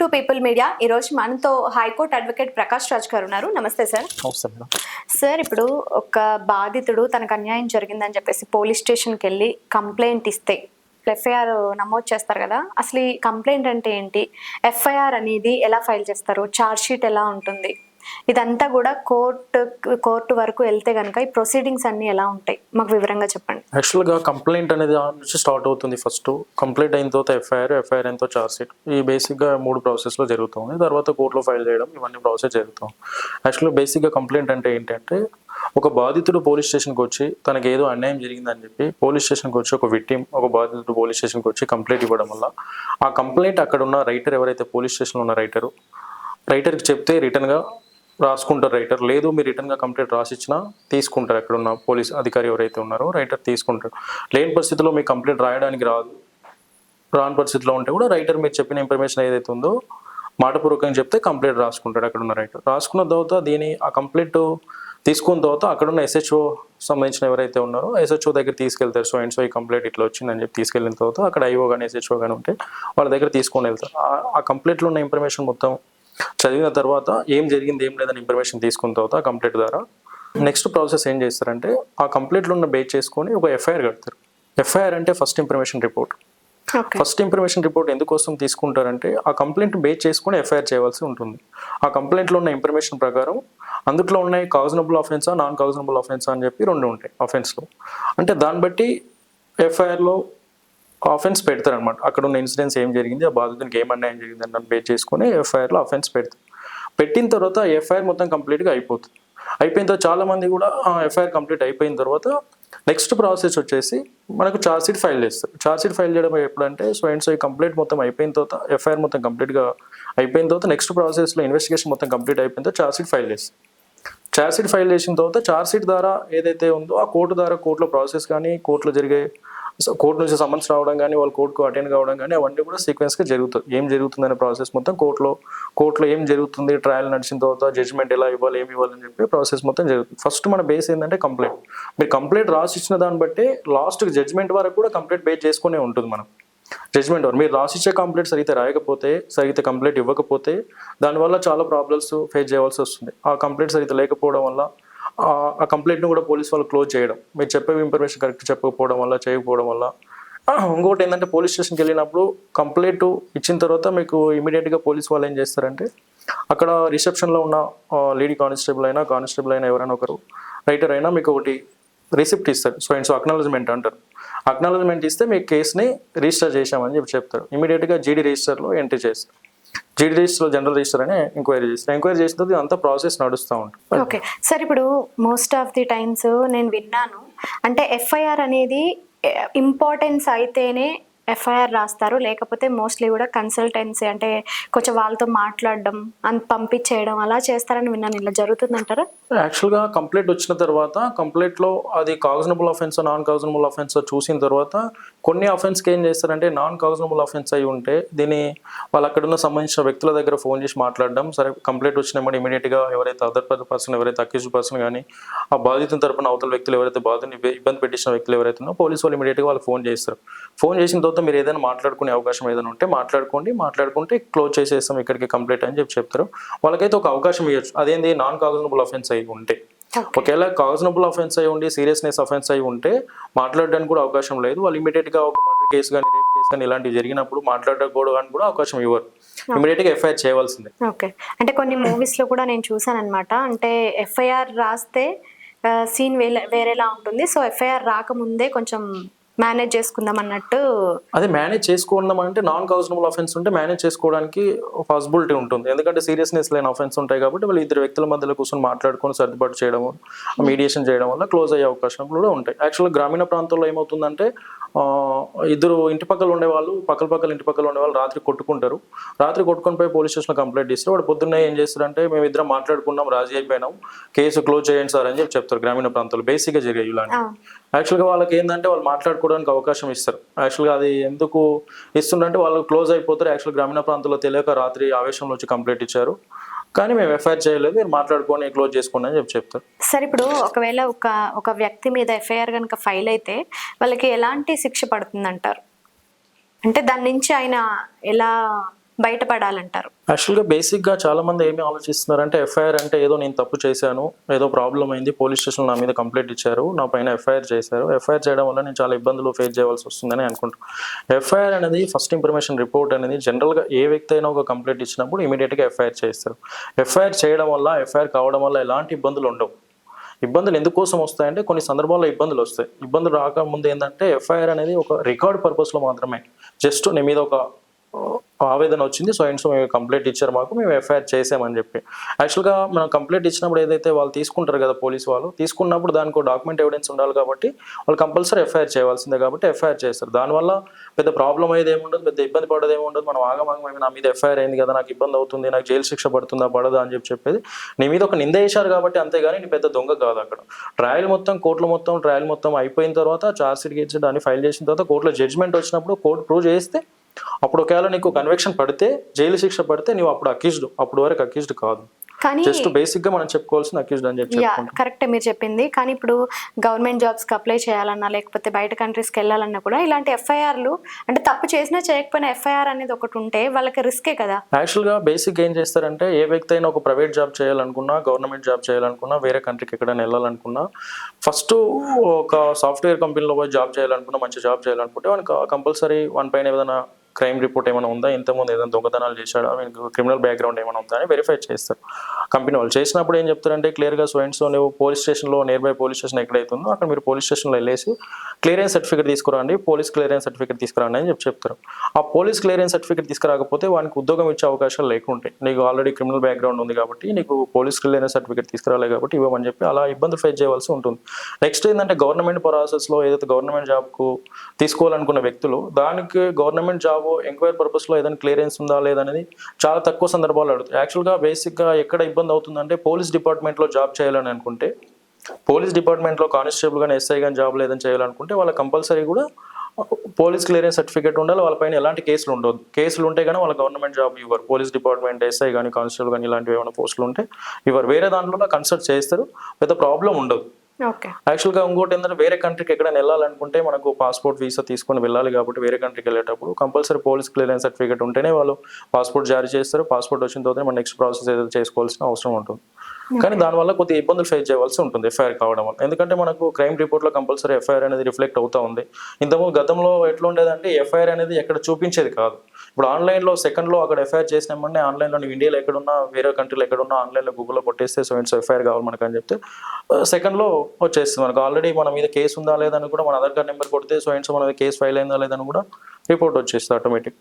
To people media. ఈరోజు మనతో high court advocate Prakash Raj గారు ఉన్నారు. నమస్తే సార్. సార్ ఇప్పుడు ఒక బాధితుడు తనకు అన్యాయం జరిగిందని చెప్పేసి పోలీస్ స్టేషన్కి వెళ్ళి కంప్లైంట్ ఇస్తే ఎఫ్ఐఆర్ నమోదు చేస్తారు కదా. అసలు ఈ కంప్లైంట్ అంటే ఏంటి? ఎఫ్ఐఆర్ అనేది ఎలా ఫైల్ చేస్తారు? ఛార్జ్ షీట్ ఎలా ఉంటుంది? ఇదంతా కూడా కోర్టు కోర్టు వరకు వెళ్తే కనుక ఈ ప్రొసీడింగ్స్ అన్ని ఎలా ఉంటాయి? మాకు వివరంగా చెప్పండి. యాక్చువల్గా కంప్లైంట్ అనేది నుంచి స్టార్ట్ అవుతుంది ఫస్ట్ కంప్లైంట్ అయిన తర్వాత ఎఫ్ఐఆర్ ఎఫ్ఐఆర్ అయిన తర్వాత చార్జ్ షీట్ ఈ బేసిక్గా మూడు ప్రాసెస్లో జరుగుతుంది తర్వాత కోర్టులో ఫైల్ చేయడం ఇవన్నీ ప్రాసెస్ జరుగుతాం. యాక్చువల్గా బేసిక్గా కంప్లైంట్ అంటే ఏంటంటే ఒక బాధితుడు పోలీస్ స్టేషన్కి వచ్చి తనకి ఏదో అన్యాయం జరిగిందని చెప్పి పోలీస్ స్టేషన్కి వచ్చి ఒక విక్టిమ్ ఒక బాధితుడు పోలీస్ స్టేషన్కి వచ్చి కంప్లైంట్ ఇవ్వడం వల్ల ఆ కంప్లైంట్ అక్కడ ఉన్న రైటర్ ఎవరైతే పోలీస్ స్టేషన్లో ఉన్న రైటరు రైటర్కి చెప్తే రిటర్న్గా రాసుకుంటారు రైటర్. లేదు మీరు రిటర్న్గా కంప్లీట్ రాసిచ్చినా తీసుకుంటారు. అక్కడ ఉన్న పోలీస్ అధికారి ఎవరైతే ఉన్నారో రైటర్ తీసుకుంటారు. లేని పరిస్థితిలో మీకు కంప్లీట్ రాయడానికి రాదు. రాని పరిస్థితిలో ఉంటే కూడా రైటర్ మీరు చెప్పిన ఇన్ఫర్మేషన్ ఏదైతే ఉందో మాటపూర్వకంగా చెప్తే కంప్లైంట్ రాసుకుంటాడు అక్కడ ఉన్న రైటర్. రాసుకున్న తర్వాత దీని ఆ కంప్లైంట్ తీసుకున్న తర్వాత అక్కడ ఉన్న ఎస్హెచ్ఓ సంబంధించిన ఎవరైతే ఉన్నారో ఎస్హెచ్ఓ దగ్గర తీసుకెళ్తారు. సో అండ్ సో ఈ కంప్లైంట్ ఇట్లా వచ్చిందని చెప్పి తీసుకెళ్ళిన తర్వాత అక్కడ ఐఓ కానీ ఎస్హెచ్ఓ కానీ ఉంటే వాళ్ళ దగ్గర తీసుకొని వెళ్తారు. ఆ- ఆ కంప్లైంట్లో ఉన్న ఇన్ఫర్మేషన్ మొత్తం చదివిన తర్వాత ఏం జరిగింది ఏం లేదని ఇన్ఫర్మేషన్ తీసుకున్న తర్వాత కంప్లైంట్ ద్వారా నెక్స్ట్ ప్రాసెస్ ఏం చేస్తారంటే ఆ కంప్లైంట్లో ఉన్న బేస్ చేసుకొని ఒక ఎఫ్ఐఆర్ కడతారు. ఎఫ్ఐఆర్ అంటే first information report first information report ఎందుకోసం తీసుకుంటారంటే ఆ కంప్లైంట్ బేస్ చేసుకొని ఎఫ్ఐఆర్ చేయవలసి ఉంటుంది. ఆ కంప్లైంట్లో ఉన్న ఇన్ఫర్మేషన్ ప్రకారం అందులో ఉన్నాయి కాజనబుల్ ఆఫెన్సా నాన్ కాజనబుల్ ఆఫెన్సా అని చెప్పి రెండు ఉంటాయి ఆఫెన్స్లో అంటే దాన్ని బట్టి ఎఫ్ఐఆర్లో ఆఫెన్స్ పెడతారనమాట అక్కడ ఉన్న ఇన్సిడెన్స్ ఏం జరిగింది ఆ బాధితునికి ఏం అన్యాయం జరిగింది అని బేస్ చేసుకొని ఎఫ్ఐఆర్లో ఆఫెన్స్ పెడతారు. పెట్టిన తర్వాత ఎఫ్ఐఆర్ మొత్తం కంప్లీట్గా అయిపోతుంది. అయిపోయిన తర్వాత చాలా మంది కూడా ఎఫ్ఐఆర్ కంప్లీట్ అయిపోయిన తర్వాత నెక్స్ట్ ప్రాసెస్ వచ్చేసి మనకు ఛార్జ్ షీట్ ఫైల్ చేస్తారు. ఛార్జ్ షీట్ ఫైల్ చేయడం ఎప్పుడంటే సో అండ్ సో ఈ కంప్లీట్ మొత్తం అయిపోయిన తర్వాత ఎఫ్ఐఆర్ మొత్తం కంప్లీట్గా అయిపోయిన తర్వాత నెక్స్ట్ ప్రాసెస్లో ఇన్వెస్టిగేషన్ మొత్తం కంప్లీట్ అయిపోయిన తర్వాత షీట్ ఫైల్ చేస్తారు. ఛార్జ్ షీట్ ఫైల్ చేసిన తర్వాత ఛార్జ్ షీట్ ద్వారా ఏదైతే ఉందో ఆ కోర్టు ద్వారా కోర్టులో ప్రాసెస్ కానీ కోర్టులో జరిగే కోర్టు నుంచి సమన్స్ రావడం కానీ వాళ్ళు కోర్టుకు అటెండ్ కావడం కానీ అవన్నీ కూడా సీక్వెన్స్గా జరుగుతుంది ఏం జరుగుతుందనే ప్రాసెస్ మొత్తం కోర్టులో కోర్టులో ఏం జరుగుతుంది ట్రయల్ నడిచిన తర్వాత జడ్జ్మెంట్ ఎలా ఇవ్వాలి ఏమి ఇవ్వాలని చెప్పి ప్రాసెస్ మొత్తం జరుగుతుంది. ఫస్ట్ మన బేస్ ఏంటంటే కంప్లైంట్ మీరు కంప్లైంట్ రాసి ఇచ్చిన దాన్ని బట్టి లాస్ట్ జడ్జ్మెంట్ వరకు కూడా కంప్లైంట్ బేస్ చేసుకునే ఉంటుంది మనం. జడ్జ్మెంట్ వరకు. మీరు రాసిచ్చే కంప్లైంట్ సరిగ్గా రాయకపోతే సరిగ్గా కంప్లైంట్ ఇవ్వకపోతే దానివల్ల చాలా ప్రాబ్లమ్స్ ఫేస్ చేయవలసి వస్తుంది. ఆ కంప్లైంట్ సరిగ్గా లేకపోవడం వల్ల ఆ- కంప్లైంట్ను కూడా పోలీస్ వాళ్ళు క్లోజ్ చేయడం. మీరు చెప్పే ఇన్ఫర్మేషన్ కరెక్ట్ చెప్పకపోవడం వల్ల చేయకపోవడం వల్ల. ఇంకొకటి ఇంకోటి ఏంటంటే పోలీస్ స్టేషన్కి వెళ్ళినప్పుడు కంప్లైంట్ ఇచ్చిన తర్వాత మీకు ఇమీడియట్గా పోలీస్ వాళ్ళు ఏం చేస్తారంటే అక్కడ రిసెప్షన్లో ఉన్న లేడీ కానిస్టేబుల్ అయినా కానిస్టేబుల్ అయినా ఎవరైనా ఒకరు రైటర్ అయినా మీకు ఒకటి రిసిప్ట్ ఇస్తారు. సో అండ్ సో అక్నాలజ్మెంట్ అంటారు. అక్నాలజ్మెంట్ ఇస్తే మీ కేసుని రిజిస్టర్ చేశామని చెప్పి చెప్తారు. ఇమీడియట్గా జీడీ రిజిస్టర్లో ఎంట్రీ చేస్తారు. జీడీ రిజిస్టర్లో జనరల్ రిజిస్టర్ అని ఎంక్వైరీ చేస్తారు ఎంక్వైరీ చేసిన తర్వాత అంతా ప్రాసెస్ నడుస్తూ ఉంటుంది. ఓకే సార్ ఇప్పుడు మోస్ట్ ఆఫ్ ది టైమ్స్ నేను విన్నాను. అంటే ఎఫ్ఐఆర్ అనేది ఇంపార్టెన్స్ అయితేనే ఎఫ్ఐఆర్ రాస్తారు. లేకపోతే మోస్ట్లీ కూడా కన్సల్టెన్సీ అంటే కొంచెం వాళ్ళతో మాట్లాడడం అంత పంపించేయడం అలా చేస్తారని విన్నాను. ఇలా జరుగుతుందంటారా? యాక్చువల్గా కంప్లైంట్ వచ్చిన తర్వాత కంప్లైంట్లో అది cognizable offence non cognizable offence చూసిన తర్వాత కొన్ని అఫెన్స్కి ఏం చేస్తారంటే నాన్ కాజనబుల్ అఫెన్స్ అయి ఉంటే దీన్ని వాళ్ళు అక్కడున్న సంబంధించిన వ్యక్తుల దగ్గర ఫోన్ చేసి మాట్లాడడం. సరే కంప్లైంట్ వచ్చినప్పుడు ఇమీడియట్గా ఎవరైతే అదర్ పర్సన్ ఎవరైతే అక్యూజ్ పర్సన్ కానీ ఆ బాధితుల తరపున అవతల వ్యక్తులు ఎవరైతే బాధితుని ఇబ్బంది పెట్టించిన వ్యక్తులు ఎవరైతే ఉన్నారో పోలీసు వాళ్ళు ఇమీడియట్గా వాళ్ళు ఫోన్ చేస్తారు. ఫోన్ చేసిన తర్వాత మీరు ఏదైనా మాట్లాడుకునే అవకాశం ఏదైనా ఉంటే మాట్లాడుకోండి. మాట్లాడుకుంటే క్లోజ్ చేసేస్తాం ఇక్కడికి కంప్లైంట్ అని చెప్పి చెప్తారు. వాళ్ళకైతే ఒక అవకాశం ఇవ్వచ్చు అదేంది? నాన్ కాజనబుల్ అఫెన్స్ అయి ఉంటే. ఒకవేళ కాజనబుల్ అఫెన్స్ అయి ఉండి సీరియస్నెస్ అఫెన్స్ అయి ఉంటే మాట్లాడడానికి కూడా అవకాశం లేదు. వాళ్ళు ఇమీడియట్గా ఒక మర్డర్ కేసు కానీ రేప్ కేసు కానీ ఇలాంటివి జరిగినప్పుడు మాట్లాడకపోవడానికి కూడా అవకాశం ఇవ్వరు. ఇమీడియట్గా ఎఫ్ఐఆర్ చేయవలసిందే ఓకే అంటే కొన్ని మూవీస్లో కూడా నేను చూసాను అనమాట అంటే ఎఫ్ఐఆర్ రాస్తే సీన్ వేరే వేరేలా ఉంటుంది. సో ఎఫ్ఐఆర్ రాకముందే కొంచెం మేనేజ్ చేసుకుందాం అన్నట్టు అదే మేనేజ్ చేసుకుందాం అంటే నాన్ కాజనబుల్ అఫెన్స్ ఉంటే మేనేజ్ చేసుకోవడానికి పాసిబిలిటీ ఉంటుంది. ఎందుకంటే సీరియస్నెస్ లేని అఫెన్స్ ఉంటాయి కాబట్టి వాళ్ళు ఇద్దరు వ్యక్తుల మధ్యలో కూర్చొని మాట్లాడుకొని సర్దుబాటు చేయడం మీడియేషన్ చేయడం వల్ల క్లోజ్ అయ్యే అవకాశం కూడా ఉంటాయి. యాక్చువల్గా గ్రామీణ ప్రాంతాల్లో ఏమవుతుందంటే ఇద్దరు ఇంటి పక్కల ఉండేవాళ్ళు పక్కల పక్కల ఇంటి పక్కల ఉండేవాళ్ళు రాత్రి కొట్టుకుంటారు. రాత్రి కొట్టుకొని పోయి పోలీస్ స్టేషన్లో కంప్లైంట్ ఇస్తారు. వాడు పొద్దున్నే ఏం చేస్తారంటే మేము ఇద్దరం మాట్లాడుకున్నాం రాజీ అయిపోయినాం. కేసు క్లోజ్ చేయండి సార్ అని చెప్పి చెప్తారు గ్రామీణ ప్రాంతాల్లో. బేసిక్గా జరిగాయి ఇలాంటి యాక్చువల్గా వాళ్ళకి ఏంటంటే వాళ్ళు మాట్లాడుకోవడానికి అవకాశం ఇస్తారు. యాక్చువల్గా అది ఎందుకు ఇస్తుందంటే వాళ్ళు క్లోజ్ అయిపోతారు. యాక్చువల్ గ్రామీణ ప్రాంతంలో తెలియక రాత్రి ఆవేశంలో వచ్చి కంప్లైంట్ ఇచ్చారు. కానీ మేము ఎఫ్ఐఆర్ చేయలేదు. మీరు మాట్లాడుకొని క్లోజ్ చేసుకోండి అని చెప్పి చెప్తారు. సరే ఇప్పుడు ఒకవేళ ఒక ఒక వ్యక్తి మీద ఎఫ్ఐఆర్ కనుక ఫైల్ అయితే వాళ్ళకి ఎలాంటి శిక్ష పడుతుంది అంటారు అంటే దాని నుంచి ఆయన ఎలా బయటపడాలంటారు. యాక్చువల్గా బేసిక్గా చాలా మంది ఏమి ఆలోచిస్తున్నారంటే ఎఫ్ఐఆర్ అంటే ఏదో నేను తప్పు చేశాను ఏదో ప్రాబ్లం అయింది పోలీస్ స్టేషన్ నా మీద కంప్లైంట్ ఇచ్చారు నా పైన ఎఫ్ఐఆర్ చేశారు. ఎఫ్ఐఆర్ చేయడం వల్ల నేను చాలా ఇబ్బందులు ఫేస్ చేయవలసి వస్తుందని అనుకుంటాను ఎఫ్ఐఆర్ అనేది ఫస్ట్ ఇన్ఫర్మేషన్ రిపోర్ట్ అనేది జనరల్గా ఏ వ్యక్తి అయినా ఒక కంప్లైంట్ ఇచ్చినప్పుడు ఇమీడియట్గా ఎఫ్ఐఆర్ చేస్తారు. ఎఫ్ఐఆర్ చేయడం వల్ల ఎఫ్ఐఆర్ కావడం వల్ల ఎలాంటి ఇబ్బందులు ఉండవు. ఇబ్బందులు ఎందుకోసం వస్తాయంటే కొన్ని సందర్భాల్లో ఇబ్బందులు వస్తాయి. ఇబ్బందులు రాకముందు ఏంటంటే ఎఫ్ఐఆర్ అనేది ఒక రికార్డ్ పర్పస్లో మాత్రమే. జస్ట్ నీ మీద ఒక ఆవేదన వచ్చింది. సో అండ్ సో మేము కంప్లైంట్ ఇచ్చారు మాకు మేము ఎఫ్ఐఆర్ చేసామని చెప్పి. యాక్చువల్గా మనం కంప్లైంట్ ఇచ్చినప్పుడు ఏదైతే వాళ్ళు తీసుకుంటారు కదా పోలీస్ వాళ్ళు తీసుకున్నప్పుడు దానికి డాక్యుమెంట్ ఎవిడెన్స్ ఉండాలి కాబట్టి వాళ్ళు కంపల్సరీ ఎఫ్ఐఆర్ చేయాల్సిందే కాబట్టి ఎఫ్ఐఆర్ చేస్తారు. దానివల్ల పెద్ద ప్రాబ్లం అయ్యేది ఏముండదు పెద్ద ఇబ్బంది పడేది ఏముండదు. మనం ఆగమాగం నా మీద ఎఫ్ఐఆర్ అయింది కదా నాకు ఇబ్బంది అవుతుంది నాకు జైలు శిక్ష పడుతుందా పడదా అని చెప్పి చెప్పేది. నీ మీద ఒక నింద వేశారు కాబట్టి అంతేగాని నీ పెద్ద దొంగ కాదు అక్కడ. ట్రయల్ మొత్తం కోర్టులో మొత్తం ట్రయల్ మొత్తం అయిపోయిన తర్వాత చార్జ్ షీట్ గెలిచి దాన్ని ఫైల్ చేసిన తర్వాత కోర్టులో జడ్జ్మెంట్ వచ్చినప్పుడు కోర్టు ప్రూవ్ చేస్తే అప్పుడు ఒకవేళ నీకు కన్వెక్షన్ పడితే జైలు శిక్ష పడితే నువ్వు అప్పుడు అక్యూజ్డ్ అప్పుడు వరకు అక్యూజ్డ్ కాదు. కానీ జస్ట్ బేసిక్గా మనం చెప్పుకోవాల్సిన అక్యూజ్డ్ అని చెప్పి కరెక్టే మీరు చెప్పింది. కానీ ఇప్పుడు గవర్నమెంట్ జాబ్స్కి అప్లై చేయాలన్నా లేకపోతే బయట కంట్రీస్కి వెళ్ళాలన్నా కూడా ఇలాంటి ఎఫ్ఐఆర్లు అంటే తప్పు చేసినా చేయకపోయినా ఎఫ్ఐఆర్ అనేది ఒకటి ఉంటే వాళ్ళకి రిస్కే కదా. యాక్చువల్గా బేసిక్ ఏం చేస్తారంటే ఏ వ్యక్తి అయినా ఒక ప్రైవేట్ జాబ్ చేయాలనుకున్నా గవర్నమెంట్ జాబ్ చేయాలనుకున్నా వేరే కంట్రీకి ఎక్కడైనా వెళ్ళాలనుకున్నా ఫస్ట్ ఒక సాఫ్ట్వేర్ కంపెనీలో పోయి జాబ్ చేయాలనుకున్నా మంచి జాబ్ చేయాలనుకుంటే వానికి కంపల్సరీ వన్ పైన ఏదైనా క్రైమ్ రిపోర్ట్ ఏమైనా ఉందా? ఇంతకుముందు ఏదైనా దొంగతనాలు చేశాడా? క్రిమినల్ బ్యాక్గ్రౌండ్ ఏమైనా ఉందా అని వెరిఫై చేస్తారు. కంపెనీ వాళ్ళు చేసినప్పుడు ఏం చెప్తారంటే క్లియర్గా సో అండ్ సో నువ్వు పోలీస్ స్టేషన్లో నియర్ బై పోలీస్ స్టేషన్ ఎక్కడైతుందో అక్కడ మీరు పోలీస్ స్టేషన్లో వెళ్ళేసి క్లియరెన్స్ సర్టిఫికేట్ తీసుకురండి పోలీస్ క్లియరెన్స్ సర్టిఫికేట్ తీసుకురండి అని చెప్పి చెప్తారు. ఆ పోలీస్ క్లియరెన్స్ సర్టిఫికేట్ తీసుకురాకపోతే వానికి ఉద్యోగం ఇచ్చే అవకాశాలు లేకుంటాయి నీకు ఆల్రెడీ క్రిమినల్ బ్యాక్గ్రౌండ్ ఉంది కాబట్టి నీకు పోలీస్ క్లియరెన్స్ సర్టిఫికేట్ తీసుకురాలే కాబట్టి ఇవ్వమని చెప్పి అలా ఇబ్బందులు ఫేస్ చేయవలసి ఉంటుంది. నెక్స్ట్ ఏంటంటే గవర్నమెంట్ ప్రాసెస్లో ఏదైతే గవర్నమెంట్ జాబ్కు తీసుకోవాలనుకున్న వ్యక్తులు దానికి గవర్నమెంట్ జాబ్ ఎంక్వైరీ పర్పస్లో ఏదైనా క్లియరెన్స్ ఉందా లేదనేది చాలా తక్కువ సందర్భాలు అడుగుతాయి యాక్చువల్గా బేసిక్గా ఎక్కడ ఇబ్బంది అవుతుందంటే పోలీస్ డిపార్ట్మెంట్లో జాబ్ చేయాలని అనుకుంటే పోలీస్ డిపార్ట్మెంట్లో కానిస్టేబుల్ కానీ ఎస్ఐ కానీ జాబ్ లేదని చేయాలనుకుంటే వాళ్ళ కంపల్సరీ కూడా పోలీస్ క్లియరెన్స్ సర్టిఫికేట్ ఉండాలి. వాళ్ళపైన ఎలాంటి కేసులు ఉండదు కేసులు ఉంటే కానీ వాళ్ళ గవర్నమెంట్ జాబ్ ఇవ్వరు. పోలీస్ డిపార్ట్మెంట్ ఎస్ఐ కానీ కానిస్టేబుల్ కానీ ఇలాంటివి ఏమైనా పోస్టులు ఉంటే ఇవ్వరు. వేరే దాంట్లో కన్సల్ట్ చేస్తారు. పెద్ద ప్రాబ్లం ఉండదు. యాక్చువల్గా ఇంకోటి ఏంటంటే వేరే కంట్రీకి ఎక్కడైనా వెళ్ళాలనుకుంటే మనకు పాస్పోర్ట్ వీసా తీసుకొని వెళ్ళాలి కాబట్టి వేరే కంట్రీకి వెళ్ళేటప్పుడు కంపల్సరీ పోలీస్ క్లియరెన్స్ సర్టిఫికేట్ ఉంటేనే వాళ్ళు పాస్పోర్ట్ జారీ చేస్తారు. పాస్పోర్ట్ వచ్చిన తర్వాత మన నెక్స్ట్ ప్రాసెస్ ఏదైతే చేసుకోవాల్సిన అవసరం ఉంటుంది. కానీ దానివల్ల కొద్దిగా ఇబ్బందులు ఫేస్ చేయవలసి ఉంటుంది ఎఫ్ఐఆర్ కావడం వల్ల. ఎందుకంటే మనకు క్రైమ్ రిపోర్ట్లో కంపల్సరీ ఎఫ్ఐఆర్ అనేది రిఫ్లెక్ట్ అవుతా ఉంది. ఇంతకుముందు గతంలో ఎట్లా ఉండేదంటే ఎఫ్ఐఆర్ అనేది ఎక్కడ చూపించేది కాదు. ఇప్పుడు ఆన్లైన్లో సెకండ్లో అక్కడ ఎఫ్ఐఆర్ చేసినామంటే ఆన్లైన్లో నువ్వు ఇండియాలో ఎక్కడున్నా వేరే కంట్రీలో ఎక్కడున్నా ఆన్లైన్లో గూగుల్లో కొట్టేస్తే సో ఇట్స్ ఎఫ్ఐఆర్ కావాలి మనకు అని చెప్తే సెకండ్లో వచ్చేస్తుంది. మనకు ఆల్రెడీ మన మీద కేసు ఉందా లేదని కూడా మన ఆధార్ కార్డ్ నెంబర్ కొడితే సో ఇట్స్ మన కేసు ఫైల్ అయిందా లేదని కూడా రిపోర్ట్ వచ్చేస్తుంది ఆటోమేటిక్